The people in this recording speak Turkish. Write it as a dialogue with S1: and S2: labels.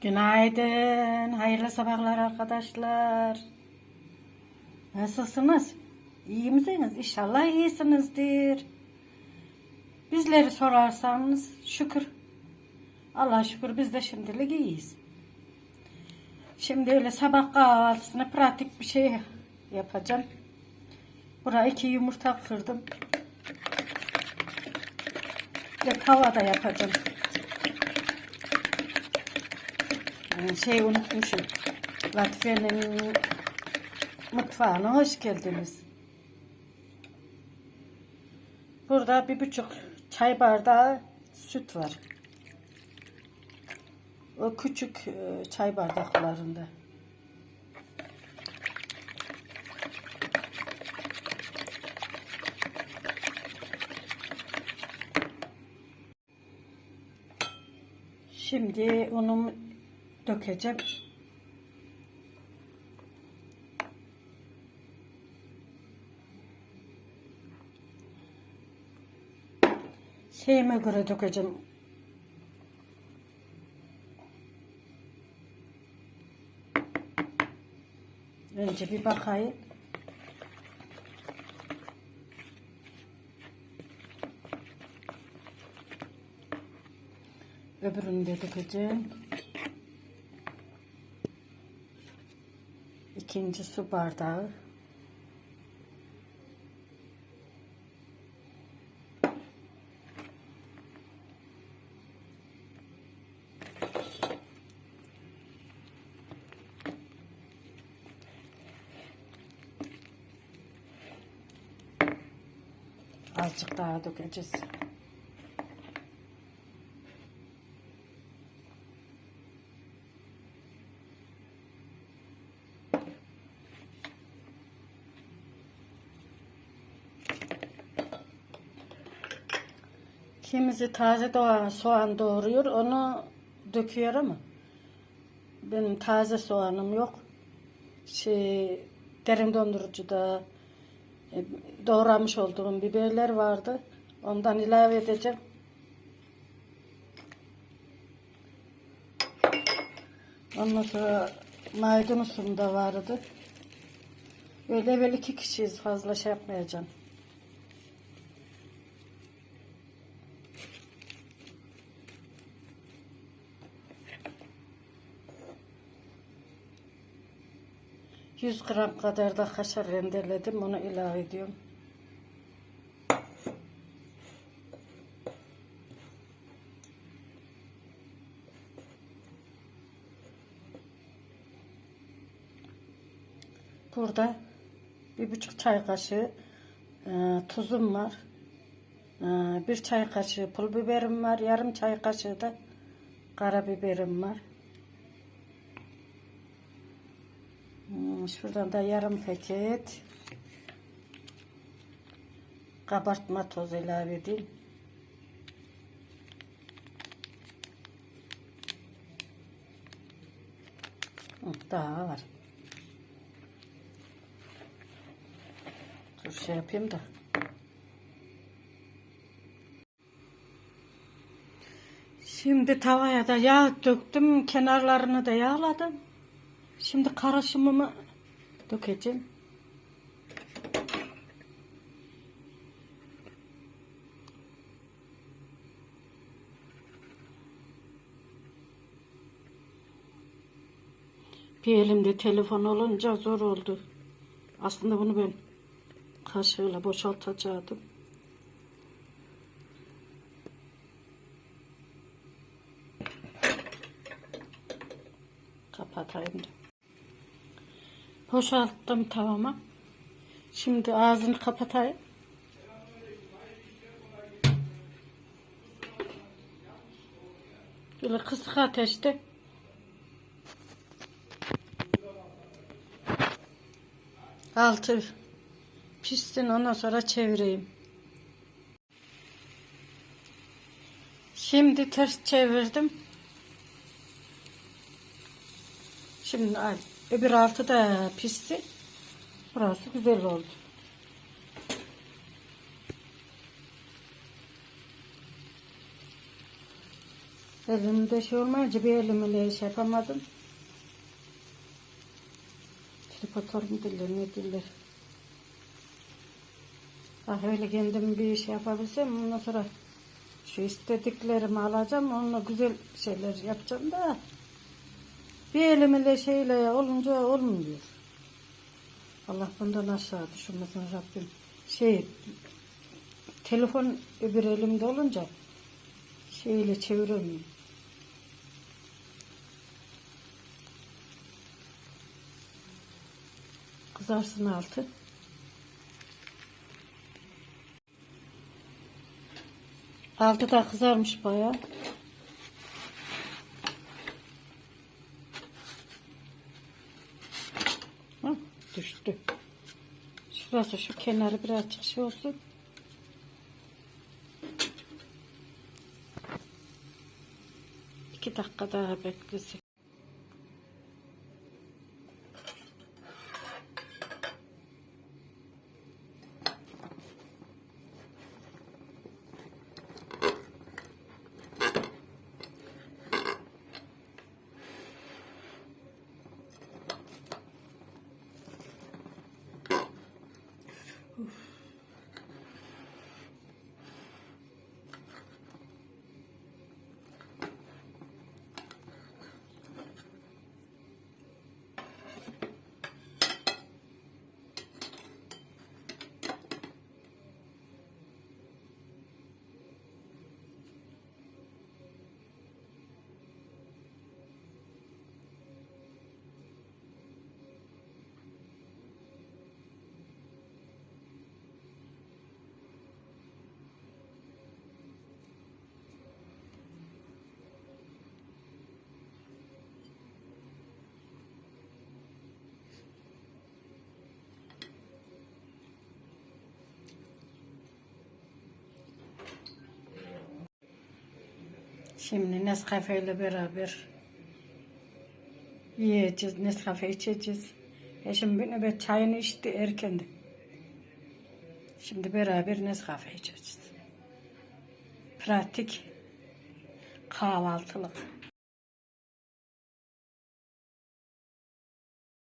S1: Günaydın, hayırlı sabahlar arkadaşlar. Nasılsınız? İyi misiniz? İnşallah iyisinizdir. Bizleri sorarsanız şükür. Allah şükür biz de şimdilik iyiyiz. Şimdi öyle sabah kahvaltısına pratik bir şey yapacağım. Buraya iki yumurta kırdım. Ve tavada yapacağım. Şey unutmuşum. Latife'nin mutfağına hoş geldiniz. Burada bir buçuk çay bardağı süt var. O küçük e, çay bardaklarında. Şimdi unumu dökeceğim. Şeyime göre dökeceğim. Önce bir bakayım. Öbürünü de dökeceğim. İkinci su bardağı. Azıcık daha dökeceğiz. Kimisi taze doğan soğan doğuruyor, onu döküyor ama benim taze soğanım yok. Şey, derin dondurucuda e, doğramış olduğum biberler vardı. Ondan ilave edeceğim. Ondan sonra maydanozum da vardı. Öyle evvel iki kişiyiz fazla şey yapmayacağım. Yüz gram kadar da kaşar rendeledim. Onu ilave ediyorum. Burada bir buçuk çay kaşığı e, tuzum var. E, bir çay kaşığı pul biberim var. Yarım çay kaşığı da karabiberim var. Hmm, Şuradan da yarım paket kabartma tozu ilave edeyim. Daha var. Dur şey yapayım da. Şimdi tavaya da yağ döktüm. Kenarlarını da yağladım. Şimdi karışımımı dökeceğim. Bir elimde telefon olunca zor oldu. Aslında bunu ben kaşığıyla boşaltacaktım. Kapatayım da. Boşalttım tavama. Şimdi ağzını kapatayım. Böyle kısık ateşte altı pişsin ondan sonra çevireyim. Şimdi ters çevirdim. Şimdi ay, öbür altı da pişsin. Burası güzel oldu. Elimde şey olmayınca bir elimle şey yapamadım. Tripotör mu diller ne diller. Ah öyle kendim bir şey yapabilsem ondan sonra şu istediklerimi alacağım onunla güzel şeyler yapacağım da bir elimle şeyle olunca olmuyor. Allah bundan aşağı düşürmesin Rabbim. Şey telefon öbür elimde olunca şeyle çeviremiyorum. Kızarsın altı. Altı da kızarmış bayağı. Şurası şu kenarı birazcık şey olsun. İki dakika daha beklesin. Şimdi Nescafe ile beraber yiyeceğiz. Nescafe içeceğiz. Eşim bir nöbet çayını içti erkendi. Şimdi beraber Nescafe içeceğiz. Pratik kahvaltılık.